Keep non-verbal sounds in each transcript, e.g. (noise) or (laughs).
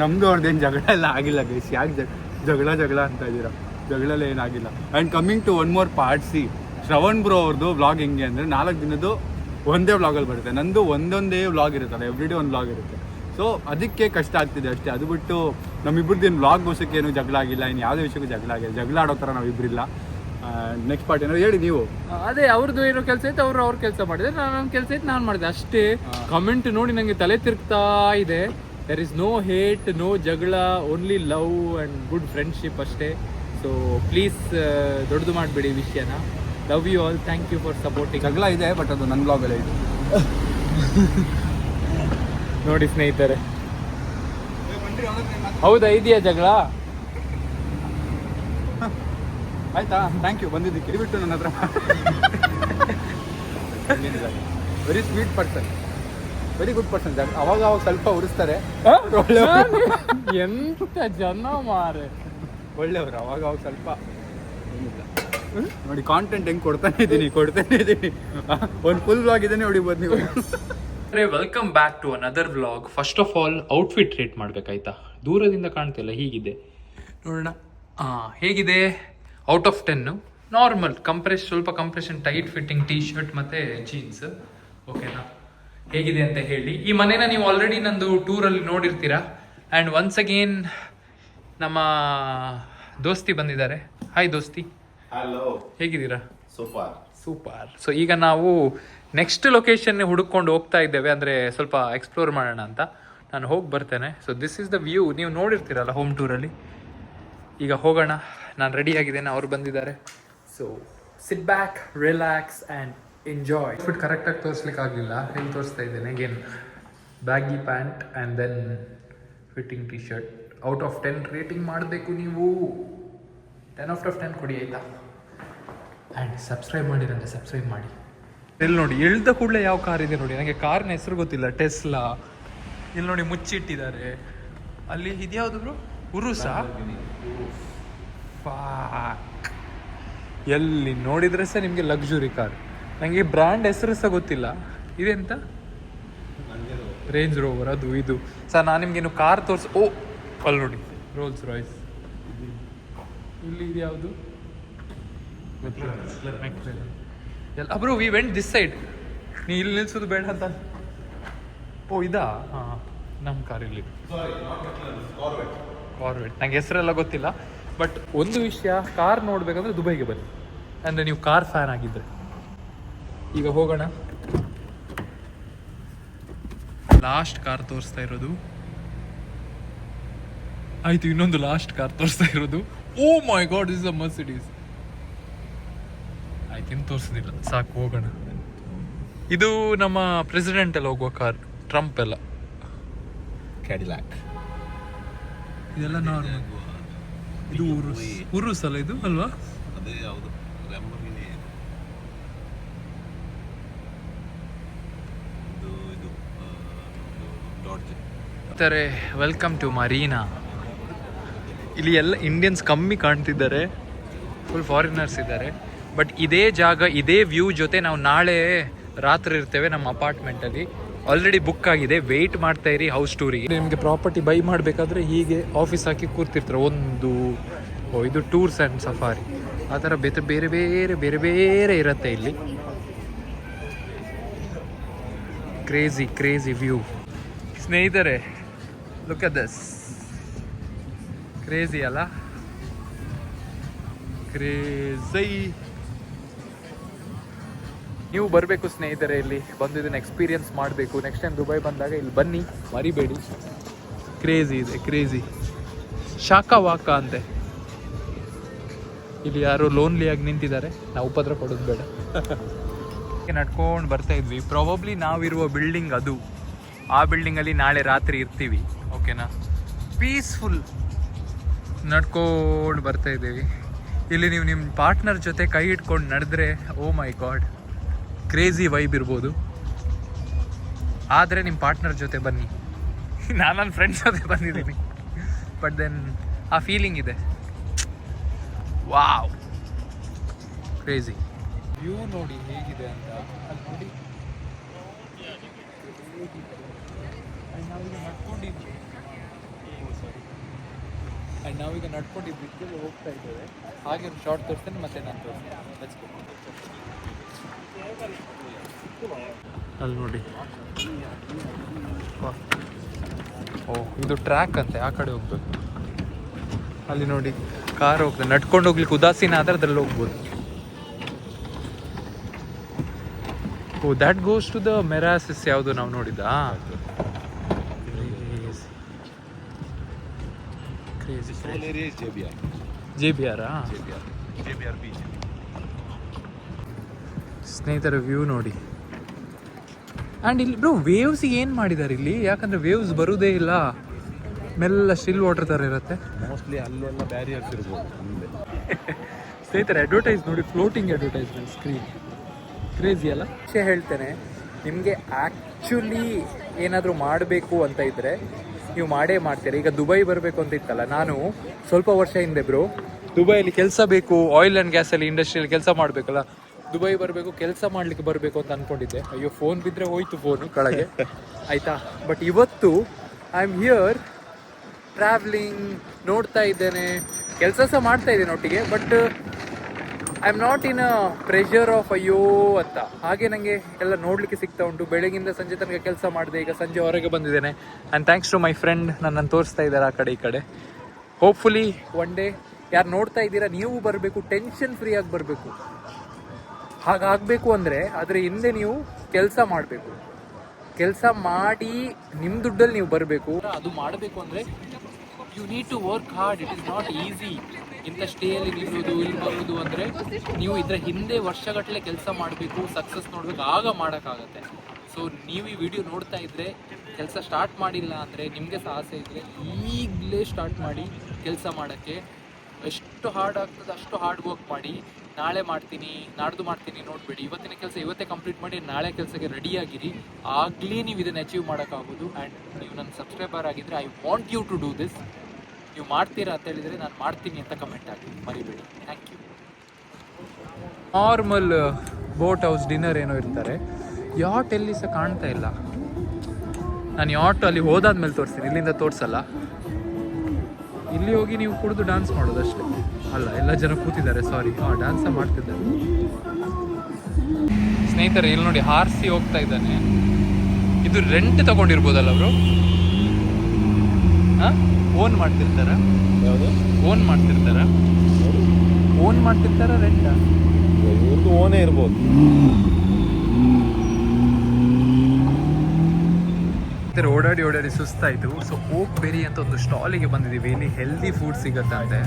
ನಮ್ದು ಅವ್ರದ್ದೇನು ಜಗಳ ಎಲ್ಲ ಆಗಿಲ್ಲ ಗೈಸ್ ಯಾಕೆ ಜಗ ಜಗಳ ಜಗಳ ಅಂತ ಇದ್ದೀರಾ? ಜಗಳಲ್ಲ ಏನಾಗಿಲ್ಲ and coming to one more part see Shravan bro ಅವ್ರದ್ದು ವ್ಲಾಗ್ ಹೆಂಗೆ ಅಂದರೆ ನಾಲ್ಕು ದಿನದ್ದು ಒಂದೇ ವ್ಲಾಗಲ್ಲಿ ಬರುತ್ತೆ. ನಂದು ಒಂದೊಂದೇ ವ್ಲಾಗ್ ಇರುತ್ತಲ್ಲ ಎವ್ರಿ ಡೇ ಒಂದು ವ್ಲಾಗ್ ಇರುತ್ತೆ. ಸೊ ಅದಕ್ಕೆ ಕಷ್ಟ ಆಗ್ತಿದೆ ಅಷ್ಟೇ. ಅದು ಬಿಟ್ಟು ನಮ್ಮಿಬ್ಬರದ್ದು ಏನು ವ್ಲಾಗ್ ಗೋಸಕ್ಕೆ ಏನು ಜಗಳ ಆಗಿಲ್ಲ ಇನ್ನು ಯಾವುದೇ ವಿಷಯಕ್ಕೂ ಜಗಳ ಆಗಿಲ್ಲ. ಜಗಳ ಆಡೋ ಥರ ನಾವಿಬ್ಬರಿಲ್ಲ ನೆಕ್ಸ್ಟ್ ಪಾರ್ಟ್ ಏನಾದ್ರು ಹೇಳಿ ನೀವು. ಅದೇ ಅವ್ರದ್ದು ಏನೋ ಕೆಲಸ ಇತ್ತು ಅವರು ಅವ್ರ ಕೆಲಸ ಮಾಡಿದ್ರೆ. ನಾನು ನನ್ನ ಕೆಲಸ ಇತ್ತು ನಾನು ಮಾಡಿದೆ. ಅಷ್ಟೇ. ಕಮೆಂಟ್ ನೋಡಿ ನನಗೆ ತಲೆ ತಿರುಗ್ತಾ ಇದೆ. There is no hate no ಜಗಳ only love and good friendship ಅಷ್ಟೇ. ಸೊ ಪ್ಲೀಸ್ ದೊಡ್ಡದು ಮಾಡಬೇಡಿ ವಿಷಯನ. Love you all thank you for supporting ಜಗಳ ಇದೆ ಬಟ್ ಅದು ನನ್ನ ಬ್ಲಾಗಲ್ಲೇ ಇದೆ. ನೋಡಿ ಸ್ನೇಹಿತರೆ. ಹೌದಾ ಇದೆಯಾ ಜಗಳ? ಆಯ್ತಾ? ಥ್ಯಾಂಕ್ ಯು ಬಂದಿದ್ದಕ್ಕೆ. ಬಿಟ್ಟು ನನ್ನ ಹತ್ರ very sweet person very good person ಅವಾಗ ಅವಾಗ ಸ್ವಲ್ಪ ಉರಿಸ್ತಾರೆ. (laughs) ಎಂತ ಜನ ಮಾರೆ. ಒಳ್ಳೆಯವರು. ಅವಾಗ ಅವಾಗ ಸ್ವಲ್ಪ ನೋಡಿ ಕಾಂಟೆಂಟ್ ಹೆಂಗ್ ಕೊಡ್ತಾನೆ ಇದ್ದೀನಿ ಕೊಡ್ತಾನೆ ಇದ್ದೀನಿ ಒಂದು ಫುಲ್ ಬ್ಲಾಗ್ ಇದನ್ನೇ ಹೊಡಿಬೋದು ನೀವು. Welcome back to another vlog first of all outfit rate ಮಾಡ್ಬೇಕಾಯ್ತಾ? ದೂರದಿಂದ ಕಾಣ್ತಿಲ್ಲ ಹೀಗಿದೆ. ನೋಡೋಣ. ಹಾಂ ಹೇಗಿದೆ? Out of ten normal compress ಸ್ವಲ್ಪ compression tight fitting T shirt ಮತ್ತು ಜೀನ್ಸ್ ಓಕೆನಾ ಹೇಗಿದೆ ಅಂತ ಹೇಳಿ. ಈ ಮನೇನ ನೀವು ಆಲ್ರೆಡಿ ನಂದು ಟೂರಲ್ಲಿ ನೋಡಿರ್ತೀರಾ? ಆ್ಯಂಡ್ ಒನ್ಸ್ ಅಗೇನ್ ನಮ್ಮ ದೋಸ್ತಿ ಬಂದಿದ್ದಾರೆ. ಹಾಯ್ ದೋಸ್ತಿ. ಹಲೋ ಹೇಗಿದ್ದೀರಾ? ಸೂಪರ್ ಸೂಪರ್ ಸೊ ಈಗ ನಾವು ನೆಕ್ಸ್ಟ್ ಲೊಕೇಶನ್ ಹುಡುಕೊಂಡು ಹೋಗ್ತಾ ಇದ್ದೇವೆ. ಅಂದರೆ ಸ್ವಲ್ಪ ಎಕ್ಸ್ಪ್ಲೋರ್ ಮಾಡೋಣ ಅಂತ. ನಾನು ಹೋಗಿ ಬರ್ತೇನೆ. So this is the view ನೀವು ನೋಡಿರ್ತೀರಲ್ಲ ಹೋಮ್ ಟೂರಲ್ಲಿ ಈಗ ಹೋಗೋಣ. ನಾನು ರೆಡಿ ಆಗಿದ್ದೇನೆ. ಅವ್ರು ಬಂದಿದ್ದಾರೆ. So sit back relax and enjoy food ಕರೆಕ್ಟಾಗಿ ತೋರಿಸ್ಲಿಕ್ಕೆ ಆಗಲಿಲ್ಲ. ಹೆಂಗೆ ತೋರಿಸ್ತಾ ಇದ್ದೇನೆ. Again baggy pant and then fitting T shirt out of ten rating ಮಾಡಬೇಕು ನೀವು. ಟೆನ್ ಔಟ್ ಆಫ್ ಟೆನ್ ಕೊಡಿ ಆಯಿತಾ? ಆ್ಯಂಡ್ ಸಬ್ಸ್ಕ್ರೈಬ್ ಮಾಡಿರಂತೆ ಸಬ್ಸ್ಕ್ರೈಬ್ ಮಾಡಿ. ಇಲ್ಲಿ ನೋಡಿ ಇಳ್ದ ಕೂಡಲೇ ಯಾವ ಕಾರ್ ಇದೆ ನೋಡಿ. ನನಗೆ ಕಾರ್ನ ಹೆಸರು ಗೊತ್ತಿಲ್ಲ. ಟೆಸ್ಲಾ ಇಲ್ಲಿ ನೋಡಿ ಮುಚ್ಚಿಟ್ಟಿದ್ದಾರೆ. ಅಲ್ಲಿ ಇದ್ಯಾವುದು ಬ್ರೋ ಉರುಸಾ ಫಾಕ್ ಎಲ್ಲಿ ನೋಡಿದ್ರೆ ಸಹ ನಿಮಗೆ ಲಕ್ಸುರಿ ಕಾರ್ ನನಗೆ ಬ್ರ್ಯಾಂಡ್ ಹೆಸರು ಸಹ ಗೊತ್ತಿಲ್ಲ. ಇದೆಂತ? ರೇಂಜ್ ರೋವರ್ ಅದು, ಇದು. ಸರ್, ನಾನು ನಿಮ್ಗೇನು ಕಾರ್ ತೋರಿಸ್ ಓ, ಅಲ್ಲಿ ನೋಡಿ. ರೋಲ್ಸ್ ರಾಯ್ಸ್ ಇಲ್ಲಿ ಇದು ಯಾವುದು? ಎಲ್ಲ ಅಬ್ರು ವಿ ವೆಂಟ್ ದಿಸ್ ಸೈಡ್ ನೀ ಇಲ್ಲಿ ನಿಲ್ಸೋದು ಬೇಡ ಅಂತ. ಓ, ಇದಾ? ಹಾಂ ನಮ್ಮ ಕಾರ್ ಇಲ್ಲಿ. ಕಾರ್ವೆಟ್ ನಂಗೆ ಹೆಸರೆಲ್ಲ ಗೊತ್ತಿಲ್ಲ. ಬಟ್ ಒಂದು ವಿಷಯ ಕಾರ್ ನೋಡ್ಬೇಕಂದ್ರೆ ದುಬೈಗೆ ಬನ್ನಿ. ಅಂದರೆ ನೀವು ಕಾರ್ ಫ್ಯಾನ್ ಆಗಿದ್ದರೆ ಈಗ ಹೋಗೋಣ. ಲಾಸ್ಟ್ ಕಾರ್ ತೋರಿಸ್ತಾ ಇರೋದು. ಆಯ್ತು ಇನ್ನೊಂದು ಲಾಸ್ಟ್ ಕಾರ್ ತೋರಿಸ್ತಾ ಇರೋದು. ಓ my god is a Mercedes ಆಯ್ತು ಇನ್ನು ತೋರಿಸೋದಿಲ್ಲ. ಸಾಕು ಹೋಗೋಣ. ಇದು ನಮ್ಮ ಪ್ರೆಸಿಡೆಂಟ್ ಎಲ್ಲ ಹೋಗುವ ಕಾರ್ ಟ್ರಂಪ್ ಎಲ್ಲ. ಕ್ಯಾಡಿಲ್ಯಾಕ್ ಇದೆಲ್ಲ ನಾರ್ಮಲ್ ಇದು ಉರುಸ್ ಉರುಸ್ ಅಲ್ಲ ಇದು ಅಲ್ವಾ? ಅದೇ ಯಾವುದು ಲ್ಯಾಂಬೋರ್ಗಿನಿ ಇದು ಇದು ಡಾಡ್ಜ್ ಅಂತಾರೆ ವೆಲ್ಕಮ್ ಟು ಮರೀನಾ ಇಲ್ಲಿ ಎಲ್ಲ ಇಂಡಿಯನ್ಸ್ ಕಮ್ಮಿ ಕಾಣ್ತಿದ್ದಾರೆ. ಫುಲ್ ಫಾರಿನರ್ಸ್ ಇದ್ದಾರೆ. ಬಟ್ ಇದೇ ಜಾಗ, ಇದೇ ವ್ಯೂ ಜೊತೆ ನಾವು ನಾಳೆ ರಾತ್ರಿ ಇರ್ತೇವೆ ನಮ್ಮ ಅಪಾರ್ಟ್ಮೆಂಟಲ್ಲಿ ಆಲ್ರೆಡಿ ಬುಕ್ ಆಗಿದೆ. ವೆಯ್ಟ್ ಮಾಡ್ತಾ ಇರಿ ಹೌಸ್ ಟೂರಿಗೆ ನಿಮಗೆ ಪ್ರಾಪರ್ಟಿ ಬೈ ಮಾಡಬೇಕಾದ್ರೆ ಹೀಗೆ ಆಫೀಸ್ ಹಾಕಿ ಕೂರ್ತಿರ್ತಾರೆ. ಒಂದು ಇದು ಟೂರ್ಸ್ ಆ್ಯಂಡ್ ಸಫಾರಿ ಆ ಥರ ಬೇರೆ ಬೇರೆ ಬೇರೆ ಬೇರೆ ಬೇರೆ ಇರುತ್ತೆ ಇಲ್ಲಿ. ಕ್ರೇಜಿ ಕ್ರೇಜಿ ವ್ಯೂ ಸ್ನೇಹಿತರೆ ಲುಕ್ at this. ಕ್ರೇಜಿ ಅಲ್ಲ? ಕ್ರೇಜಿ ನೀವು ಬರಬೇಕು ಸ್ನೇಹಿತರೆ ಇಲ್ಲಿ ಬಂದು ಇದನ್ನು ಎಕ್ಸ್ಪೀರಿಯನ್ಸ್ ಮಾಡಬೇಕು. ನೆಕ್ಸ್ಟ್ ಟೈಮ್ ದುಬೈ ಬಂದಾಗ ಇಲ್ಲಿ ಬನ್ನಿ, ಮರಿಬೇಡಿ. ಕ್ರೇಜಿ ಇದೆ ಕ್ರೇಜಿ ಶಾಖ ವಾಕ ಅಂತೆ. ಇಲ್ಲಿ ಯಾರು ಲೋನ್ಲಿಯಾಗಿ ನಿಂತಿದ್ದಾರೆ, ನಾವು ಉಪದ್ರ ಕೊಡೋದು ಬೇಡ. (laughs) ನಡ್ಕೊಂಡು ಬರ್ತಾ ಇದ್ವಿ. ಪ್ರಾಬಬ್ಲಿ ನಾವಿರುವ ಬಿಲ್ಡಿಂಗ್ ಅದು. ಆ ಬಿಲ್ಡಿಂಗಲ್ಲಿ ನಾಳೆ ರಾತ್ರಿ ಇರ್ತೀವಿ. ಓಕೆನಾ ಪೀಸ್ಫುಲ್ ನಡ್ಕೊಂಡು ಬರ್ತಾ ಇದ್ದೀವಿ. ಇಲ್ಲಿ ನೀವು ನಿಮ್ಮ ಪಾರ್ಟ್ನರ್ ಜೊತೆ ಕೈ ಇಟ್ಕೊಂಡು ನಡೆದ್ರೆ oh my god crazy vibe ಇರ್ಬೋದು. ಆದರೆ ನಿಮ್ಮ ಪಾರ್ಟ್ನರ್ ಜೊತೆ ಬನ್ನಿ. ನಾನು ನನ್ನ ಫ್ರೆಂಡ್ಸ್ ಜೊತೆ ಬಂದಿದ್ದೀನಿ. ಬಟ್ ದೆನ್ ಆ ಫೀಲಿಂಗ್ ಇದೆ. ವಾವ್ ಕ್ರೇಜಿ ವ್ಯೂ ನೋಡಿ ಹೇಗಿದೆ ಅಂತ. ಅಲ್ಲಿ ನೋಡಿ. ನಾವಿಲ್ಲಿ ನಡ್ಕೊಂಡಿದ್ವಿ. ಆ್ಯಂಡ್ ನಾವೀಗ ನಡ್ಕೊಂಡು ಬಿಟ್ಟು ಹೋಗ್ತಾ ಇದ್ದೇವೆ. ಹಾಗೆ ಒಂದು ಶಾರ್ಟ್ ತೋರಿಸ್ತೇನೆ, ಮತ್ತೆ ನಾನು ತೋರಿಸ್ತೇನೆ. ಅಲ್ಲಿ ನೋಡಿ. ಓ, ಇದು ಟ್ರ್ಯಾಕ್ ಅಂತೆ, ಆ ಕಡೆ ಹೋಗ್ಬೇಕು. ಅಲ್ಲಿ ನೋಡಿ ಕಾರ್ ಹೋಗ್ತದೆ ನಡ್ಕೊಂಡು ಹೋಗ್ಲಿಕ್ಕೆ ಉದಾಸೀನ ಆದ್ರೆ ಅದರಲ್ಲಿ ಹೋಗ್ಬೋದು. ಓ that goes to the Meraas ಯಾವುದು ನಾವು ನೋಡಿದ್ದಾ? Area is JBR. JBR. JBR beach. ಸ್ನೇಹಿತರ ವ್ಯೂ ನೋಡಿ ಆ್ಯಂಡ್ ಇಲ್ಲಿ ಬ್ರೋ ವೇವ್ಸ್ ಏನು ಮಾಡಿದ್ದಾರೆ ಇಲ್ಲಿ ಯಾಕಂದ್ರೆ ವೇವ್ಸ್ ಬರೋದೇ ಇಲ್ಲ ಮೆಲ್ಲ ಸ್ಟಿಲ್ ವಾಟರ್ ಥರ ಇರುತ್ತೆ ಮೋಸ್ಟ್ಲಿ ಅಲ್ಲೆಲ್ಲ ಬ್ಯಾರಿಯರ್ಸ್ ಇರ್ಬೋದು ಮುಂದೆ (laughs) ಸ್ನೇಹಿತರೆ ಅಡ್ವರ್ಟೈಸ್ ನೋಡಿ ಫ್ಲೋಟಿಂಗ್ ಅಡ್ವರ್ಟೈಸ್ಮೆಂಟ್ ಸ್ಕ್ರೀನ್ ಕ್ರೇಜಿ ಅಲ್ಲ ವಿಷಯ ಹೇಳ್ತೇನೆ ನಿಮಗೆ ಆ್ಯಕ್ಚುಲಿ ಏನಾದರೂ ಮಾಡಬೇಕು ಅಂತ ಇದ್ದರೆ ನೀವು ಮಾಡೇ ಮಾಡ್ತೀರಿ. ಈಗ ದುಬೈ ಬರಬೇಕು ಅಂತ ಇತ್ತಲ್ಲ ನಾನು ಸ್ವಲ್ಪ ವರ್ಷ ಹಿಂದೆ ಬ್ರೋ ದುಬೈಯಲ್ಲಿ ಕೆಲಸ ಬೇಕು ಆಯಿಲ್ ಆ್ಯಂಡ್ ಗ್ಯಾಸಲ್ಲಿ ಇಂಡಸ್ಟ್ರಿಯಲ್ಲಿ ಕೆಲಸ ಮಾಡಬೇಕಲ್ಲ ದುಬೈ ಬರಬೇಕು ಕೆಲಸ ಮಾಡಲಿಕ್ಕೆ ಬರಬೇಕು ಅಂತ ಅಂದ್ಕೊಂಡಿದ್ದೆ ಅಯ್ಯೋ ಫೋನ್ ಬಿದ್ದರೆ ಹೋಯ್ತು ಫೋನು ಕೆಳಗೆ. (laughs) ಆಯಿತಾ? ಬಟ್ ಇವತ್ತು ಐ ಆಮ್ ಹಿಯರ್ ಟ್ರಾವ್ಲಿಂಗ್ ನೋಡ್ತಾ ಇದ್ದೇನೆ. ಕೆಲಸ ಸಹ ಮಾಡ್ತಾ ಇದ್ದೇನೆ ಒಟ್ಟಿಗೆ but I am not in a pressure of ಅಯ್ಯೋ ಅಂತ. ಹಾಗೆ ನನಗೆ ಎಲ್ಲ ನೋಡಲಿಕ್ಕೆ ಸಿಗ್ತಾ ಉಂಟು. ಬೆಳಗಿಂದ ಸಂಜೆ ತನಕ ಕೆಲಸ ಮಾಡಿದೆ, ಈಗ ಸಂಜೆ ಹೊರಗೆ ಬಂದಿದ್ದೇನೆ. And thanks to my friend ನನ್ನನ್ನು ತೋರಿಸ್ತಾ ಇದ್ದಾರೆ ಆ ಕಡೆ ಈ ಕಡೆ. ಹೋಪ್ಫುಲಿ ಒನ್ ಡೇ ಯಾರು ನೋಡ್ತಾ ಇದ್ದೀರಾ, ನೀವು ಬರಬೇಕು ಟೆನ್ಷನ್ ಫ್ರೀ ಆಗಿ ಬರಬೇಕು. ಹಾಗಾಗಬೇಕು ಅಂದರೆ ಅದರ ಹಿಂದೆ ನೀವು ಕೆಲಸ ಮಾಡಬೇಕು. ಕೆಲಸ ಮಾಡಿ ನಿಮ್ಮ ದುಡ್ಡಲ್ಲಿ ನೀವು ಬರಬೇಕು. ಅದು ಮಾಡಬೇಕು ಅಂದರೆ you need to work hard it is not easy ಇಂಥ ಸ್ಟೇಯಲ್ಲಿ ನಿಲ್ಲೋದು ಇಲ್ಲಿ ಬರೋದು ಅಂದರೆ ನೀವು ಇದರ ಹಿಂದೆ ವರ್ಷಗಟ್ಟಲೆ ಕೆಲಸ ಮಾಡಬೇಕು ಸಕ್ಸಸ್ ನೋಡಬೇಕು, ಆಗ ಮಾಡೋಕ್ಕಾಗತ್ತೆ. ಸೊ ನೀವು ಈ ವಿಡಿಯೋ ನೋಡ್ತಾ ಇದ್ದರೆ ಕೆಲಸ ಸ್ಟಾರ್ಟ್ ಮಾಡಿಲ್ಲ ಅಂದರೆ ನಿಮಗೆ ಸಹ ಆಸೆ ಇದ್ದರೆ ಈಗಲೇ ಸ್ಟಾರ್ಟ್ ಮಾಡಿ ಕೆಲಸ ಮಾಡೋಕ್ಕೆ. ಎಷ್ಟು ಹಾರ್ಡ್ ಆಗ್ತದೆ ಅಷ್ಟು ಹಾರ್ಡ್ ವರ್ಕ್ ಮಾಡಿ. ನಾಳೆ ಮಾಡ್ತೀನಿ, ನಾಡ್ದು ಮಾಡ್ತೀನಿ ನೋಡಬೇಡಿ. ಇವತ್ತಿನ ಕೆಲಸ ಇವತ್ತೇ ಕಂಪ್ಲೀಟ್ ಮಾಡಿ, ನಾಳೆ ಕೆಲಸಕ್ಕೆ ರೆಡಿಯಾಗಿರಿ ಆಗಲೇ ನೀವು ಇದನ್ನು ಅಚೀವ್ ಮಾಡೋಕ್ಕಾಗೋದು. ಆ್ಯಂಡ್ ನೀವು ನನ್ನ ಸಬ್ಸ್ಕ್ರೈಬರ್ ಆಗಿದ್ದರೆ I want you to do this ನೀವು ಮಾಡ್ತೀರಾ ಅಂತ ಹೇಳಿದರೆ ನಾನು ಮಾಡ್ತೀನಿ ಅಂತ ಕಮೆಂಟ್ ಹಾಕಿ, ಮರಿಬೇಡಿ. Thank you normal boat house dinner ಏನೋ ಇರ್ತಾರೆ. ಯಾಟ್ ಎಲ್ಲಿ ಸಹ ಕಾಣ್ತಾ ಇಲ್ಲ. ನಾನು ಯಾಟ್ ಅಲ್ಲಿ ಹೋದಾದ್ಮೇಲೆ ತೋರಿಸ್ತೀನಿ. ಇಲ್ಲಿಂದ ತೋರಿಸಲ್ಲ. ಇಲ್ಲಿ ಹೋಗಿ ನೀವು ಕುಡಿದು ಡ್ಯಾನ್ಸ್ ಮಾಡೋದು ಅಷ್ಟೇ. ಅಲ್ಲ, ಎಲ್ಲ ಜನ ಕೂತಿದ್ದಾರೆ. ಸಾರಿ ಹಾಂ ಡ್ಯಾನ್ಸ ಮಾಡ್ತಿದ್ದಾರೆ. ಸ್ನೇಹಿತರೆ, ಇಲ್ಲಿ ನೋಡಿ ಹಾರಿಸಿ ಹೋಗ್ತಾ ಇದ್ದಾನೆ. ಇದು ರೆಂಟ್ ತಗೊಂಡಿರ್ಬೋದಲ್ಲ ಅವರು? ಹಾಂ? ಓನ್ ಮಾಡ್ತಿರ್ತಾರ? ಯಾವುದು? ಓನ್ ಮಾಡ್ತಿರ್ತಾರ? ಓನ್ ಮಾಡ್ತಿರ್ತಾರ ರೆಂಟ ಇವ್ರದ್ದು ಓನೇ ಇರ್ಬೋದು. ಓಡಾಡಿ ಓಡಾಡಿ ಸುಸ್ತಾಯ್ತು. ಸೊ ಓಕ್ ಬೆರಿ ಅಂತ ಒಂದು ಸ್ಟಾಲಿಗೆ ಬಂದಿದ್ದೀವಿ ಇಲ್ಲಿ ಹೆಲ್ದಿ ಫುಡ್ ಸಿಗತ್ತಂತೆ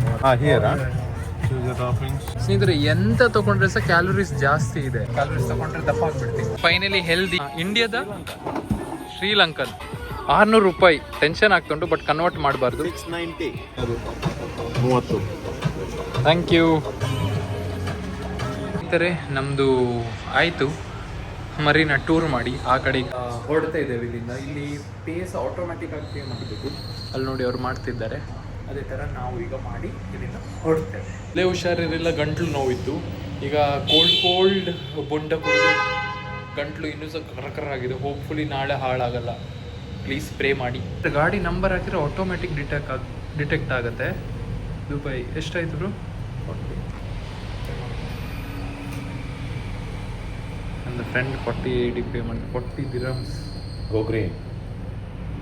ಸ್ನೇಹಿತರೆ ಎಂತ ತಗೊಂಡ್ರೆ ಸಹ ಕ್ಯಾಲೋರೀಸ್ ಜಾಸ್ತಿ ಇದೆ. ಕ್ಯಾಲೋರೀಸ್ ತಗೊಂಡ್ರೆ ದಪ್ಪ ಆಗ್ಬಿಡ್ತೀವಿ. ಫೈನಲಿ ಹೆಲ್ದಿ ಇಂಡಿಯಾದ ಶ್ರೀಲಂಕನ್ ಆರ್ನೂರು ರೂಪಾಯಿ ಟೆನ್ಷನ್ ಆಗ್ತುಂಟು ಬಟ್ ಕನ್ವರ್ಟ್ ಮಾಡಬಾರ್ದು. ಮೂವತ್ತು. ಥ್ಯಾಂಕ್ ಯು ಸ್ನೇಹಿತರೆ ನಮ್ಮದು ಆಯಿತು. ಮರಿನ ಟೂರ್ ಮಾಡಿ ಆ ಕಡೆ ಹೊರಡ್ತಾ ಇದ್ದೇವೆ ಇಲ್ಲಿಂದ. ಇಲ್ಲಿ ಪೇಸ್ ಆಟೋಮ್ಯಾಟಿಕ್ ಆಗಿ ಪೇ ಮಾಡಬೇಕು. ಅಲ್ಲಿ ನೋಡಿ ಅವ್ರು ಮಾಡ್ತಿದ್ದಾರೆ. ಅದೇ ಥರ ನಾವು ಈಗ ಮಾಡಿ ಇಲ್ಲಿಂದ ಹೊರಡ್ತೇವೆ. ಇಲ್ಲೇ ಹುಷಾರಿರಲಿಲ್ಲ ಗಂಟ್ಲು ನೋವಿತ್ತು. ಈಗ ಕೋಲ್ಡ್ ಕೋಲ್ಡ್ ಬೊಂಡ ಕುಡಿದು ಗಂಟ್ಲು ಇನ್ನೂ ಸಹ ಕರಕರ ಆಗಿದೆ. ಹೋಪ್ಫುಲಿ ನಾಳೆ ಹಾಳಾಗಲ್ಲ. ಪ್ಲೀಸ್ ಪ್ರೇ ಮಾಡಿ. ಗಾಡಿ ನಂಬರ್ ಹಾಕಿದ್ರೆ ಆಟೋಮೆಟಿಕ್ ಡಿಟೆಕ್ಟ್ ಆಗ ಡಿಟೆಕ್ಟ್ ಆಗುತ್ತೆ. ದುಬೈ ಎಷ್ಟಾಯ್ತು ಬ್ರೋ ನನ್ನ ಫ್ರೆಂಡ್ ಫಾರ್ಟಿ ಏಯ್ಟಿ ಪೇ ಮಾಡಿ ಫಾರ್ಟಿ ದಿರಮ್ಸ್ ಹೋಗ್ರಿ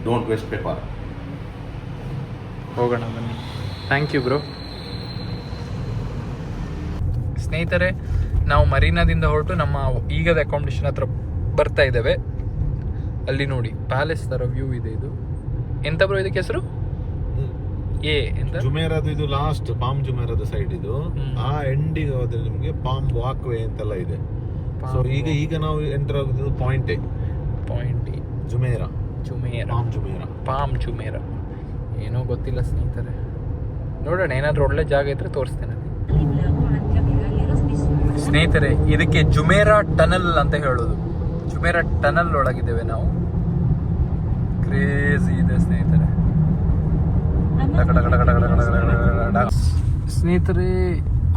ಡೋಂಟ್ ವೇಸ್ಟ್ ಪೇಪರ್ ಹೋಗೋಣ ಬನ್ನಿ. ಥ್ಯಾಂಕ್ ಯು ಬ್ರೋ ಸ್ನೇಹಿತರೆ ನಾವು ಮರೀನಾದಿಂದ ಹೊರಟು ನಮ್ಮ ಈಗದ ಅಕಾಮಿಡೇಷನ್ ಹತ್ರ ಬರ್ತಾ ಇದ್ದೇವೆ. ಅಲ್ಲಿ ನೋಡಿ ಪ್ಯಾಲೇಸ್ ಥರ ವ್ಯೂ ಇದೆ ಇದು. ಎಂತ ಬ್ರೋ ಇದಕ್ಕೆ ಹೆಸರು? ಎ ಎಂತ? ಜುಮೇರದು ಇದು ಲಾಸ್ಟ್ ಪಾಮ್ ಜುಮೇರಾದ ಸೈಡ್ ಇದು. ಆ ಎಂಡಿಗೆ ಹೋದ್ರೆ ನಿಮಗೆ ಪಾಮ್ ವಾಕ್ ವೇ ಅಂತೆಲ್ಲ ಇದೆ. ಸೊ ಈಗ ಈಗ ನಾವು ಎಂಟರ್ ಆಗುದು point point Jumeirah. Jumeirah. Palm Jumeirah. Palm Jumeirah. ಏನೋ ಗೊತ್ತಿಲ್ಲ ಸ್ನೇಹಿತರೆ. ನೋಡೋಣ ಏನಾದರೂ ಒಳ್ಳೆ ಜಾಗ ಇದ್ರೆ ತೋರಿಸ್ತೇನೆ ಸ್ನೇಹಿತರೆ ಇದಕ್ಕೆ ಜುಮೇರಾ ಟನಲ್ ಅಂತ ಹೇಳೋದು. ಜುಮೇರ ಟನಲ್ ಒಳಗಿದ್ದೇವೆ ನಾವು. ಕ್ರೇಜಿ ಇದೆ ಸ್ನೇಹಿತರೆ. ಸ್ನೇಹಿತರೆ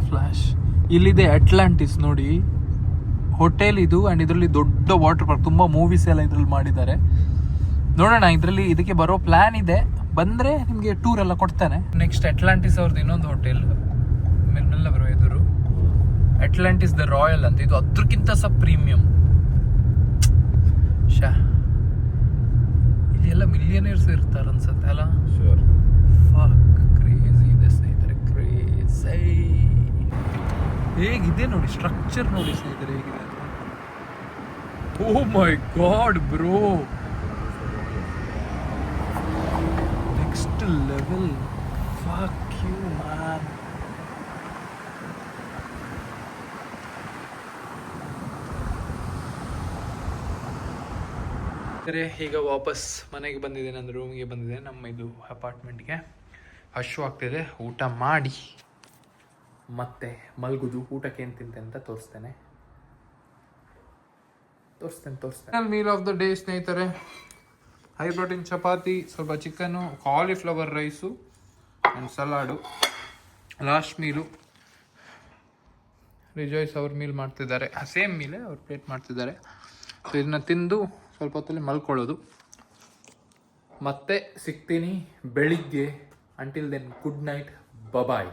ಫ್ಲಾಶ್ ಇಲ್ಲಿದೆ ಅಟ್ಲಾಂಟಿಸ್ ನೋಡಿ. ಹೋಟೆಲ್ ಇದು ಅಂಡ್ ಇದರಲ್ಲಿ ದೊಡ್ಡ ವಾಟರ್ ಪಾರ್ಕ್ ತುಂಬಾ ಮೂವೀಸ್ ಎಲ್ಲ ಇದರಲ್ಲಿ ಮಾಡಿದ್ದಾರೆ. ನೋಡೋಣ ಇದರಲ್ಲಿ ಇದಕ್ಕೆ ಬರೋ ಪ್ಲಾನ್ ಇದೆ. ಬಂದ್ರೆ ನಿಮಗೆ ಟೂರ್ ಎಲ್ಲ ಕೊಡ್ತಾನೆ. ನೆಕ್ಸ್ಟ್ ಅಟ್ಲಾಂಟಿಸ್ ಅವ್ರದ್ದು ಇನ್ನೊಂದು ಹೋಟೆಲ್ ಮೆಲ್ಲ ಬರೋ ಎದುರು. ಅಟ್ಲಾಂಟಿಸ್ ದ ರಾಯಲ್ ಅಂತ. ಇದು ಅದಕ್ಕಿಂತ ಸಹ ಪ್ರೀಮಿಯಂ ಶಾ ಇಲ್ಲೆಲ್ಲ ಮಿಲಿಯನೇರ್ಸ್ ಇರ್ತಾರೆ ಅನ್ಸುತ್ತೆ ಅಲ್ಲ? ಶೂರ್ ಫಾಕ್ ಕ್ರೇಜಿ ಇದೆ ಸ್ನೇಹಿತರೆ ಕ್ರೇಜೈ ಹೇಗಿದೆ ನೋಡಿ ಸ್ಟ್ರಕ್ಚರ್ ನೋಡಿ ಸ್ನೇಹಿತರೆ ಹೇಗಿದೆ ಓ my god bro next level fuck you man ಸರಿ ಈಗ ವಾಪಸ್ ಮನೆಗೆ ಬಂದಿದ್ದೇನೆ ನನ್ನ ರೂಮಿಗೆ ಬಂದಿದ್ದೇನೆ ನಮ್ಮ ಇದು ಅಪಾರ್ಟ್ಮೆಂಟ್ಗೆ ಹಶು ಆಗ್ತಿದೆ, ಊಟ ಮಾಡಿ. ಮತ್ತೆ ಮಲ್ಗುದು, ಊಟಕ್ಕೆ ಏನು ತಿಂತೆ ಅಂತ ತೋರಿಸ್ತೇನೆ. ತೋರಿಸ್ತೇನೆ ತೋರಿಸ್ತೇನೆ. ಮೀಲ್ ಆಫ್ ದ ಡೇ ಸ್ನೇಹಿತರೆ. ಹೈ ಪ್ರೋಟೀನ್ ಚಪಾತಿ, ಸ್ವಲ್ಪ chicken cauliflower rice and salad last meal rejoice ಅವ್ರ ಮೀಲ್ ಮಾಡ್ತಿದ್ದಾರೆ. ಸೇಮ್ ಮೀಲೇ ಅವ್ರು ಪ್ಲೇಟ್ ಮಾಡ್ತಿದ್ದಾರೆ. ಸೊ ಇದನ್ನ ತಿಂದು ಸ್ವಲ್ಪ ಹೊತ್ತಲ್ಲಿ ಮಲ್ಕೊಳ್ಳೋದು. ಮತ್ತೆ ಸಿಗ್ತೀನಿ ಬೆಳಿಗ್ಗೆ. Until then good night bye bye